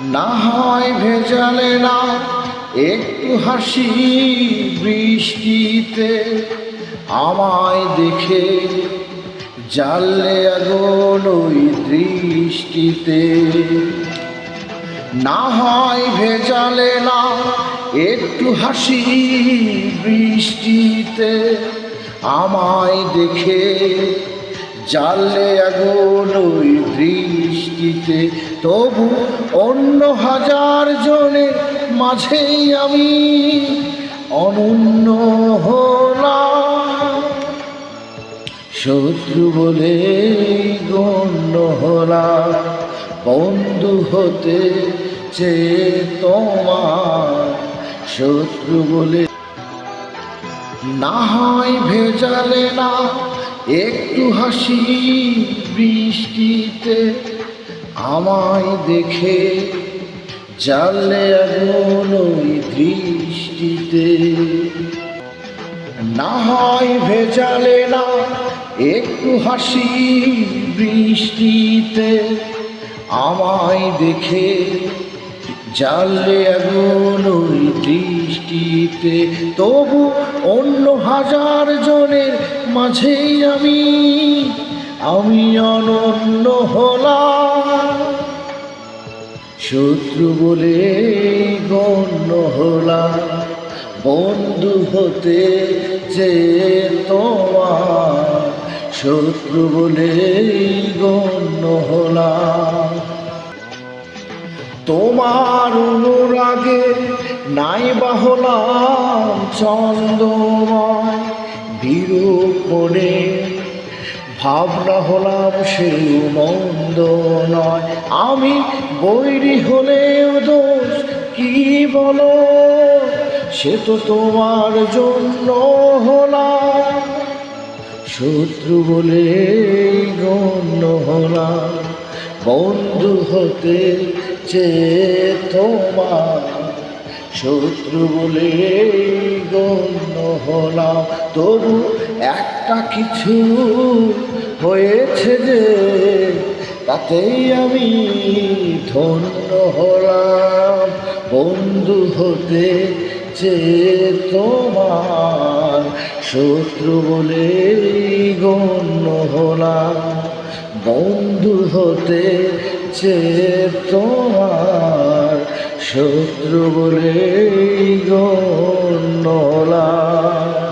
না হয় ভেজালে না, একটু হাসি বৃষ্টিতে আমায় দেখে জানলে আগুন ওই দৃষ্টিতে। না হয় ভেজালে না, একটু হাসি বৃষ্টিতে আমায় দেখে জানলে আগুন ওই দৃষ্টিতে তবু অন্য হাজার জনের মাঝেই আমি অনন্য হলাম। শত্রু বলে গণ্য হলাম, বন্ধু হতে চেয়ে তোমার। শত্রু বলে না হয় ভেজালে না, একটু হাসি বৃষ্টিতে আমায় দেখে জানলে আগুন ওই দৃষ্টিতে। না হয় ভেজালে না, একটু হাসি বৃষ্টিতে। আমায় দেখে জানলে আগুন ওই দৃষ্টিতে। তবু অন্য হাজার জনের মাঝেই আমি আমি অনন্য হলাম। শত্রু বলে গণ্য হলাম। বন্ধু হতে যে তোমার। শত্রু বলে গণ্য হলাম। তোমার অনুরাগে নাই বা হলাম চন্দ্রময়। বিরূপ ভাবনা হলাম সে মন্দ নয়। আমি বৈরি হলেও দোষ কি বলো? সে তো তোমার জন্য হলাম। শত্রু বলে গণ্য হলাম। বন্ধু হতে চেয়ে তোমার। শত্রু বলে গণ্য হলাম। তবু একটা কিছু হয়েছে যে, তাতেই আমি ধন্য হলাম। বন্ধু হতে চেয়ে তোমার শত্রু বলে গণ্য হলাম। বন্ধু হতে চেয়ে তোমার শত্রু বলে গণ্য হলাম।